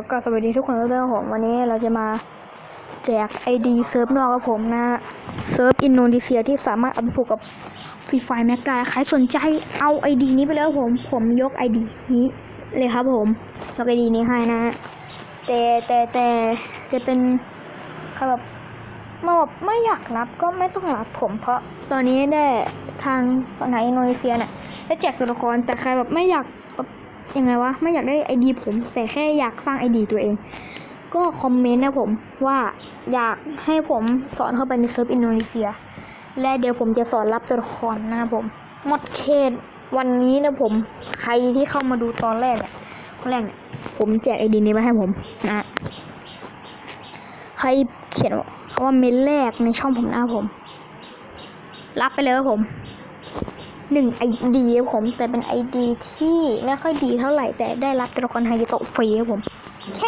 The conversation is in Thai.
อกราบสวัสดีทุกคนด้วยนะครับผมวันนี้เราจะมาแจกไอดีเซิร์ฟนอกกับผมนะเซิร์ฟอินโดนีเซียที่สามารถเอาไปผูกกับฟรีไฟแม็กได้ใครสนใจเอาไอดีนี้ไปแล้วผม ผมยกไอดีนี้เลยครับผมยกไอดีนี้ให้นะ แต่แต่แต่จะเป็นครแบบมาแบบไม่อยากรับก็ไม่ต้องรับผม เพราะตอนนี้ได้ทางฝั่งไหนอินโดนีเซียเนี่ยได้แจกตัวละครแต่ใครแบบไม่อยาก ยังไงวะไม่อยากได้ไอดีผม แต่แค่อยากสร้างไอดีตัวเอง ก็คอมเมนต์นะผมว่าอยากให้ผมสอนเข้าไปในเซิร์ฟอินโดนีเซีย และเดี๋ยวผมจะสอนรับตัวละครนะผมหมดเขตวันนี้นะผม ใครที่เข้ามาดูตอนแรกเนี่ยคนแรกเนี่ยผมแจกไอดีนี้มาให้ผมนะใครเขียนคำว่าเมนแรกในช่องผมนะผม รับไปเลยครับผม หนึ่งไอดีครับผมแต่เป็นไอดีที่ไม่ค่อยดีเท่าไหร่แต่ได้รับตัวละครไฮโตะฟรีครับผมโอเค